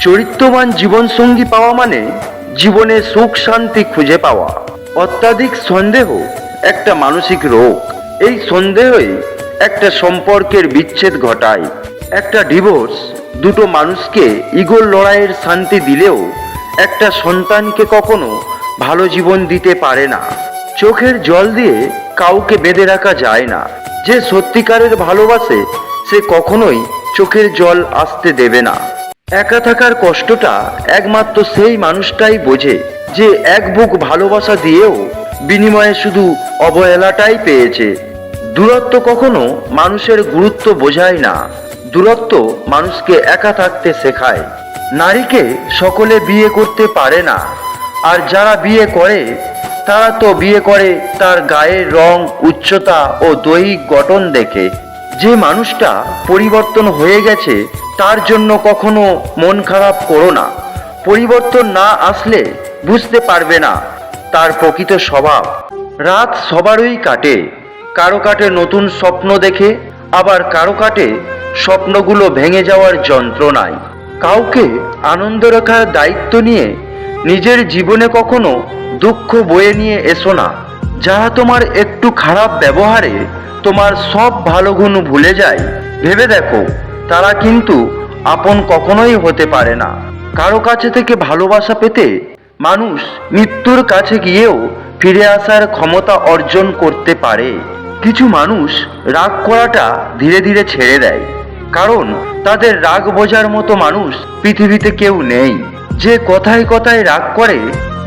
চরিত্রবান জীবনসঙ্গী পাওয়া মানে জীবনে সুখ, শান্তি খুঁজে পাওয়া। অত্যাধিক সন্দেহ একটা মানসিক রোগ। এই সন্দেহই একটা সম্পর্কের বিচ্ছেদ ঘটায়। একটা ডিভোর্স দুটো মানুষকে ইগোর লড়াইয়ের শান্তি দিলেও একটা সন্তানকে কখনো ভালো জীবন দিতে পারে না। চোখের জল দিয়ে কাউকে বেঁধে রাখা যায় না। যে সত্যিকারের ভালোবাসে, সে কখনোই চোখের জল আসতে দেবে না। একা থাকার কষ্টটা একমাত্র সেই মানুষটাই বোঝে যে এক বুক ভালোবাসা দিয়েও বিনিময়ে শুধু অবহেলাটাই পেয়েছে। দূরত্ব কখনো মানুষের গুরুত্ব বোঝায় না। দূরত্ব মানুষকে একা থাকতে শেখায়। নারীকে সকলে বিয়ে করতে পারে না। আর যারা বিয়ে করে, তারা তো বিয়ে করে তার গায়ের রং, উচ্চতা ও দৈহিক গঠন দেখে। যে মানুষটা পরিবর্তন হয়ে গেছে, তার জন্য কখনো মন খারাপ করো না। পরিবর্তন না আসলে বুঝতে পারবে না তার প্রকৃত স্বভাব। রাত সবারই কাটে। কারও কাটে নতুন স্বপ্ন দেখে, আবার কারও কাটে স্বপ্নগুলো ভেঙে যাওয়ার যন্ত্রণায়। কাউকে আনন্দ রাখার দায়িত্ব নিয়ে নিজের জীবনে কখনো দুঃখ বয়ে নিয়ে এসো না। যারা তোমার একটু খারাপ ব্যবহারে তোমার সব ভালো গুণ ভুলে যায়, ভেবে দেখো, তারা কিন্তু আপন কখনোই হতে পারে না। কারও কাছে থেকে ভালোবাসা পেতে মানুষ মৃত্যুর কাছে গিয়েও ফিরে আসার ক্ষমতা অর্জন করতে পারে। কিছু মানুষ রাগ করাটা ধীরে ধীরে ছেড়ে দেয়, কারণ তাদের রাগ বোঝার মতো মানুষ পৃথিবীতে কেউ নেই। যে কথায় কথায় রাগ করে,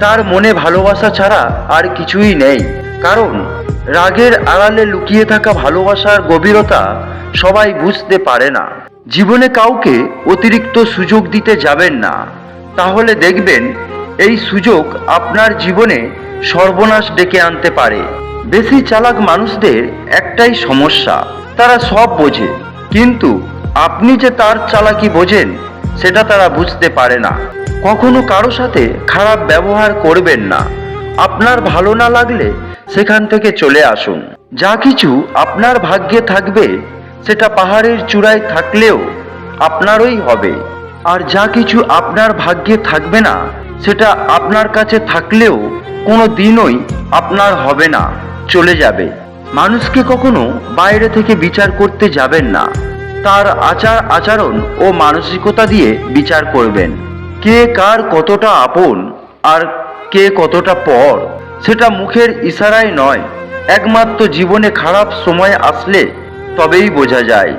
তার মনে ভালোবাসা ছাড়া আর কিছুই নেই। কারণ রাগের আড়ালে লুকিয়ে থাকা ভালোবাসার গভীরতা সবাই বুঝতে পারে না। জীবনে কাউকে অতিরিক্ত সুযোগ দিতে যাবেন না। তাহলে দেখবেন, এই সুযোগ আপনার জীবনে সর্বনাশ ডেকে আনতে পারে। বেশি চালাক মানুষদের একটাই সমস্যা, তারা সব বোঝে। কিন্তু আপনি যে তার চালাকি বোঝেন, সেটা তারা বুঝতে পারে না। কখনো কারও সাথে খারাপ ব্যবহার করবেন না। আপনার ভালো না লাগলে সেখান থেকে চলে আসুন। যা কিছু আপনার ভাগ্যে থাকবে, সেটা পাহাড়ের চূড়ায় থাকলেও আপনারই হবে। আর যা কিছু আপনার ভাগ্যে থাকবে না, সেটা আপনার কাছে থাকলেও কোনো দিনই আপনার হবে না, চলে যাবে। মানুষকে কখনো বাইরে থেকে বিচার করতে যাবেন না। তার আচার আচরণ ও মানসিকতা দিয়ে বিচার করবেন। কে কার কতটা আপন আর কে কতটা পর সেটা মুখের ইশারায় নয়। একমাত্র জীবনে খারাপ সময় আসলে তবেই বোঝা যায়।